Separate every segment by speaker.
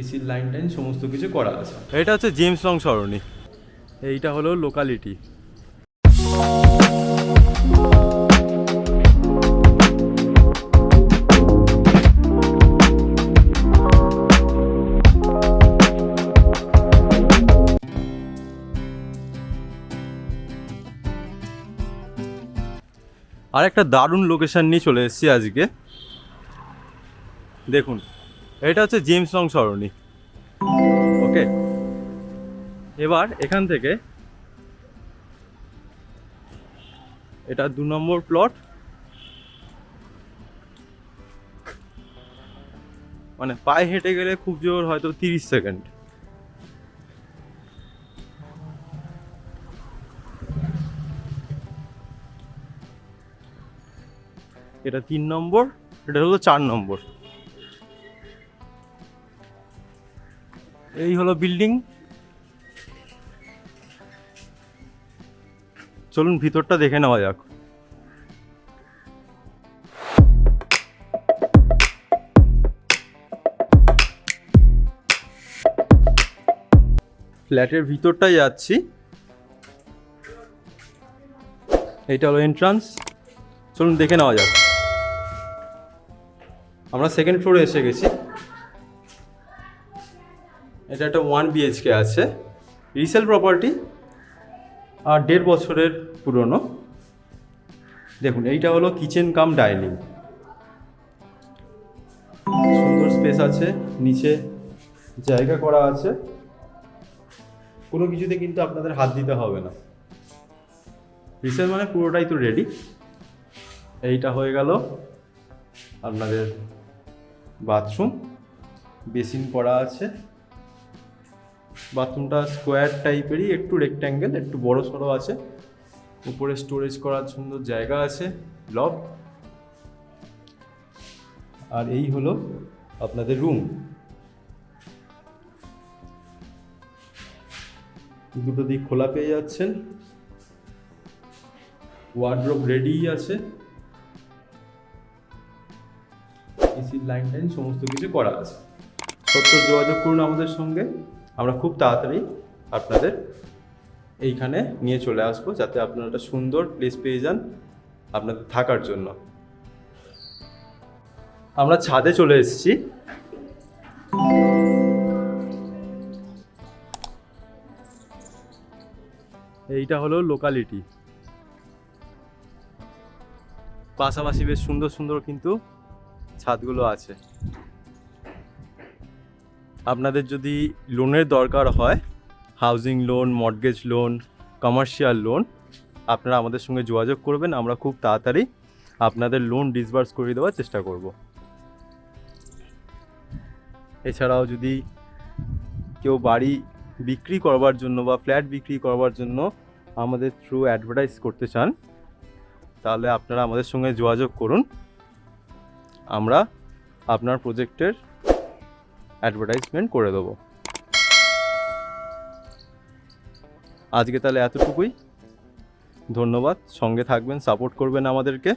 Speaker 1: এসির লাইন টাইন সমস্ত কিছু করা আছে। এটা হচ্ছে জেমস লং সরণি। এইটা হলো লোকালিটি আর একটা দারুণ লোকেশন নিয়ে চলে এসেছি আজকে। দেখুন এটা হচ্ছে জেমস লং সরণি। ওকে। এবার এখান থেকে এটা দু নম্বর প্লট। মানে পায়ে হেঁটে গেলে খুব জোর হয়তো তিরিশ সেকেন্ড। এটা তিন নম্বর, এটা হলো চার নম্বর। এই হলো বিল্ডিং চলুন ভিতরটা দেখে নেওয়া যাক। ফ্ল্যাটের ভিতরটাই যাচ্ছি। এইটা হলো এন্ট্রান্স চলুন দেখে নেওয়া যাক। আমরা সেকেন্ড ফ্লোরে এসে গেছি। এটা একটা ওয়ান বিএইচকে আছে। রিসেল প্রপার্টি আর দেড় বছরের পুরনো। দেখুন, এইটা হলো কিচেন কাম ডাইনিং সুন্দর স্পেস আছে, নিচে জায়গা করা আছে। কোনো কিছুতে কিন্তু আপনাদের হাত দিতে হবে না। রিসেল মানে পুরোটাই তো রেডি এইটা হয়ে গেল আপনাদের বাথরুম বেসিন করা আছে। বাথরুমটা স্কোয়ার টাইপেরই একটু রেক্ট্যাঙ্গেল একটু বড় সড়ো আছে। উপরে স্টোরেজ করার সুন্দর জায়গা আছে লব আর এই হলো আপনাদের রুম দুটো দিক খোলা পেয়ে যাচ্ছেন। ওয়ার্ড্রোব রেডিই আছে। এসির লাইন টাইন সমস্ত কিছু করা আছে। সত্য যোগাযোগ করুন আমাদের সঙ্গে। আমরা খুব তাড়াতাড়ি আপনাদের এইখানে নিয়ে চলে আসব, যাতে আপনারা একটা সুন্দর প্লেস পেয়ে যান আপনাদের থাকার জন্য। আমরা ছাদে চলে এসেছি। এইটা হলো লোকালিটি পাশাপাশি বেশ সুন্দর সুন্দর কিন্তু ছাদগুলো আছে। আপনাদের যদি লোনের দরকার হয় housing loan mortgage loan commercial loan আপনারা আমাদের সঙ্গে যোগাযোগ করবেন, আমরা খুব তাড়াতাড়ি আপনাদের লোন ডিসবার্স করে দেওয়ার চেষ্টা করব। এছাড়াও যদি কেউ বাড়ি বিক্রি করবার জন্য বা ফ্ল্যাট বিক্রি করবার জন্য আমাদের থ্রু অ্যাডভার্টাইজ করতে চান, তাহলে আপনারা আমাদের সঙ্গে যোগাযোগ করুন। আমরা আপনার প্রজেক্টের অ্যাডভার্টাইজমেন্ট করে দেবো। আজকে তাহলে এতটুকুই। ধন্যবাদ। সঙ্গে থাকবেন সাপোর্ট করবেন আমাদেরকে।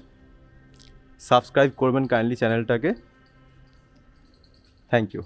Speaker 1: সাবস্ক্রাইব করবেন কাইন্ডলি চ্যানেলটাকে থ্যাংক ইউ